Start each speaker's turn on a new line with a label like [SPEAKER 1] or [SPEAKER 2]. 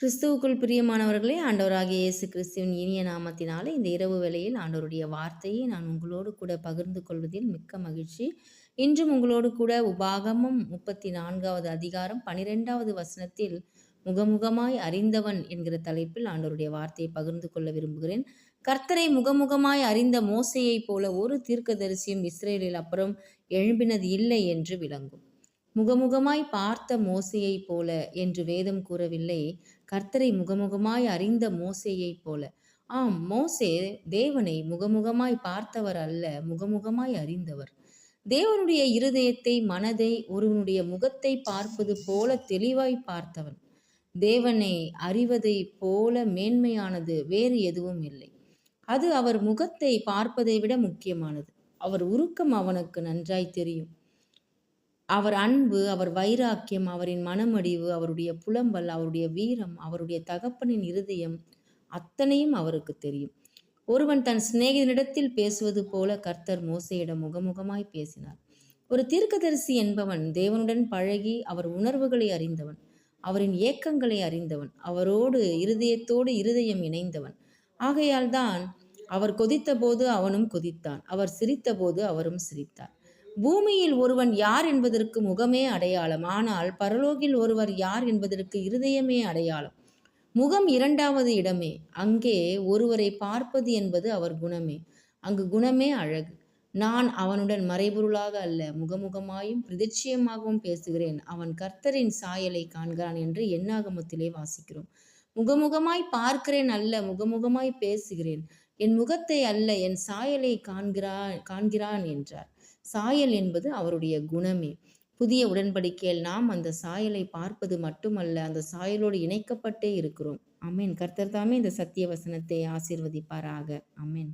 [SPEAKER 1] கிறிஸ்துவுக்குள் பிரியமானவர்களே ஆண்டவராகிய இயேசு கிறிஸ்துவின் இனிய நாமத்தினாலே இந்த இரவு வேளையில் ஆண்டவருடைய வார்த்தையை நான் உங்களோடு கூட பகிர்ந்து கொள்வதில் மிக்க மகிழ்ச்சி. இன்றும் உங்களோடு கூட உபாகமம் முப்பத்தி நான்காவது அதிகாரம் பனிரெண்டாவது வசனத்தில் முகமுகமாய் அறிந்தவன் என்கிற தலைப்பில் ஆண்டவருடைய வார்த்தையை பகிர்ந்து கொள்ள விரும்புகிறேன். கர்த்தரை முகமுகமாய் அறிந்த மோசையைப் போல ஒரு தீர்க்கதரிசியும் இஸ்ரேலில் அப்புறம் எழும்பினது இல்லை என்று விளங்கும். முகமுகமாய் பார்த்த மோசையைப் போல என்று வேதம் கூறவில்லை. கர்த்தரை முகமுகமாய் அறிந்த மோசையைப் போல. ஆம் மோசே தேவனை முகமுகமாய் பார்த்தவர் அல்ல முகமுகமாய் அறிந்தவர். தேவனுடைய இருதயத்தை மனதை ஒருவனுடைய முகத்தை பார்ப்பது போல தெளிவாய் பார்த்தவன். தேவனை அறிவதை போல மேன்மையானது வேறு எதுவும் இல்லை. அது அவர் முகத்தை பார்ப்பதை விட முக்கியமானது. அவர் உருக்கம் அவனுக்கு நன்றாய் தெரியும். அவர் அன்பு அவர் வைராக்கியம் அவரின் மனமடிவு அவருடைய புலம்பல் அவருடைய வீரம் அவருடைய தகப்பனின் இருதயம் அத்தனையும் அவருக்கு தெரியும். ஒருவன் தன் சிநேகிதனிடத்தில் பேசுவது போல கர்த்தர் மோசையிடம் முகமுகமாய் பேசினார். ஒரு தீர்க்கதரிசி என்பவன் தேவனுடன் பழகி அவர் உணர்வுகளை அறிந்தவன் அவரின் ஏக்கங்களை அறிந்தவன் அவரோடு இருதயத்தோடு இருதயம் இணைந்தவன். ஆகையால் தான் அவர் கொதித்த போது அவனும் கொதித்தான் அவர் சிரித்த போது அவரும் சிரித்தார். பூமியில் ஒருவன் யார் என்பதற்கு முகமே அடையாளம். ஆனால் பரலோகில் ஒருவர் யார் என்பதற்கு இருதயமே அடையாளம். முகம் இரண்டாவது இடமே. அங்கே ஒருவரை பார்ப்பது என்பது அவர் குணமே. அங்கு குணமே அழகு. நான் அவனுடன் மறைபொருளாக அல்ல முகமுகமாயும் பிரதிச்சயமாகவும் பேசுகிறேன். அவன் கர்த்தரின் சாயலை காண்கிறான் என்று எண்ணாகமத்திலே வாசிக்கிறோம். முகமுகமாய் பார்க்கிறேன் அல்ல முகமுகமாய் பேசுகிறேன். என் முகத்தை அல்ல என் சாயலை காண்கிறான் காண்கிறான் என்றார். சாயல் என்பது அவருடைய குணமே. புதிய உடன்படிக்கையில் நாம் அந்த சாயலை பார்ப்பது மட்டுமல்ல அந்த சாயலோடு இணைக்கப்பட்டே இருக்கிறோம். அமேன் கர்த்தர் தாமே இந்த சத்திய வசனத்தை ஆசீர்வதிப்பாராக. அமேன்